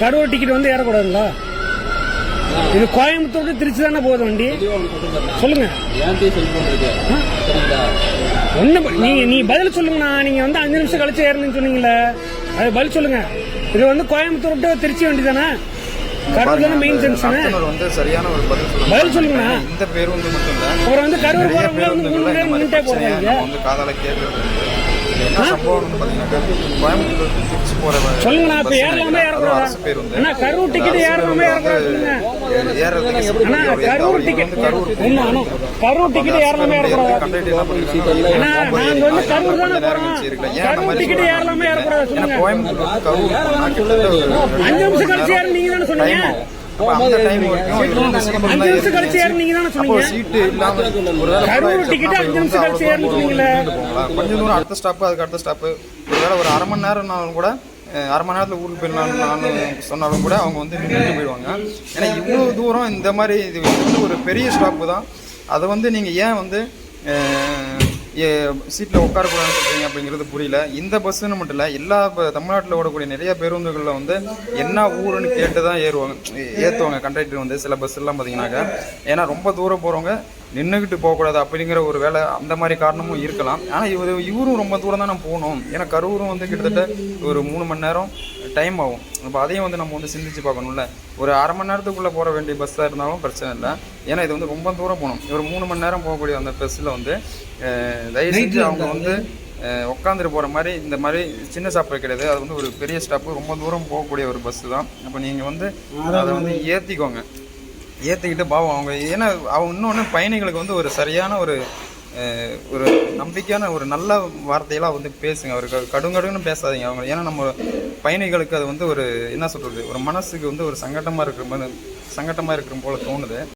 Karur ticket வந்து ஏறக்கூடாதுங்களா? இது கோயம்புத்தூர் திருச்சி தானே போகுது வண்டி? சொல்லுங்க. ஒண்ணு நீங்க நீ பதில் சொல்லுங்கண்ணா. நீங்க வந்து அஞ்சு நிமிஷம் கழிச்சு ஏறணும்னு சொன்னீங்களே அது பதில் சொல்லுங்க. இது வந்து கோயம்புத்தூர் to திருச்சி வண்டி தானே? கரூர் தானே மெயின் ஜங்ஷனு வந்து சரியான ஒரு பதில் சொல்லுங்க. பதில் சொல்லுங்கண்ணா. இந்த பேருந்து மட்டும் இல்ல. அப்புறம் வந்து கரூர் போறவங்க வந்து மூணு நின்றுட்டே பிரச்சனையை போறாங்க வந்து காதால கேட்கறது சொல்லுங்கண்ணா இப்ப ஏறலாமே ஏறக்கூடாதா கரூர் டிக்கெட் ஏறலாமே ஏறக்கூடாது கரூர் டிக்கெட் என்ன அண்ணா கரூர் டிக்கெட் ஏறலாமே ஏறக்கூடாது நாங்க வந்து கரூர் தானே போறோம் கரூர் மாதிரி டிக்கெட்? ஏறலாமே ஏறக்கூடாது சொல்லுங்க அஞ்சு நிமிஷம் கழிச்சு ஏற நீங்க தானே சொன்னீங்க அஞ்சு நிமிஷம் கழிச்சு தானே சொன்னீங்க? சீட்டு இல்லாம கரூர் டிக்கெட் அஞ்சு நிமிஷம் கழிச்சு சொன்னீங்களே. கொஞ்சம் தூரம் அடுத்த ஸ்டாப் அதுக்கு அடுத்த ஸ்டாப் ஒருவேளை ஒரு அரை மணி நேரம்னாலும் கூட அரை மணி நேரத்தில் ஊருக்கு போயிடலாம்னு சொன்னாலும் கூட அவங்க வந்து நின்றுட்டு போயிடுவாங்க. ஏன்னா இவ்வளோ தூரம் இந்த மாதிரி இது வந்து ஒரு பெரிய ஸ்டாப்பு தான். அதை வந்து நீங்கள் ஏன் வந்து சீட்டில் உட்காரக்கூடாதுன்னு சொல்கிறீங்க அப்படிங்கிறது புரியல. இந்த பஸ்ஸுன்னு மட்டும் இல்லை எல்லா இப்போ தமிழ்நாட்டில் ஓடக்கூடிய நிறைய பேருந்துகளில் வந்து என்ன ஊருன்னு கேட்டு தான் ஏறுவாங்க ஏற்றுவாங்க கண்டக்டர் வந்து சில பஸ்ஸெல்லாம் பார்த்தீங்கன்னாக்கா ஏன்னா ரொம்ப தூரம் போகிறவங்க நின்றுக்கிட்டு போகக்கூடாது அப்படிங்கிற ஒரு வேலை அந்த மாதிரி காரணமும் இருக்கலாம். ஆனால் இவர் இவரும் ரொம்ப தூரம் தான் நம்ம போகணும். ஏன்னா கரூரும் வந்து கிட்டத்தட்ட ஒரு மூணு மணி நேரம் டைம் ஆகும். அப்போ அதையும் வந்து நம்ம வந்து சிந்திச்சு பார்க்கணும்ல. ஒரு அரை மணி நேரத்துக்குள்ளே போக வேண்டிய பஸ்ஸாக இருந்தாலும் பிரச்சனை இல்லை. ஏன்னா இது வந்து ரொம்ப தூரம் போகணும். ஒரு மூணு மணி நேரம் போகக்கூடிய அந்த பஸ்ஸில் வந்து தயவு செஞ்சு அவங்க வந்து உட்காந்துட்டு போகிற மாதிரி இந்த மாதிரி சின்ன ஸ்டாப் கிடையாது. அது வந்து ஒரு பெரிய ஸ்டாப்பு ரொம்ப தூரம் போகக்கூடிய ஒரு பஸ்ஸு தான். அப்போ நீங்கள் வந்து அதை வந்து ஏற்றிக்கோங்க ஏற்றிக்கிட்டு பாவம். அவங்க ஏன்னா அவங்க இன்னொன்று பயணிகளுக்கு வந்து ஒரு சரியான ஒரு ஒரு நம்பிக்கையான ஒரு நல்ல வார்த்தையெல்லாம் வந்து பேசுங்க. அவருக்கு கடுங்கடுன்னு பேசாதீங்க. அவங்க ஏன்னா நம்ம பயணிகளுக்கு அது வந்து ஒரு என்ன சொல்கிறது ஒரு மனசுக்கு வந்து ஒரு சங்கட்டமாக இருக்கிற மாதிரி சங்கட்டமாக இருக்கிற போல தோணுது.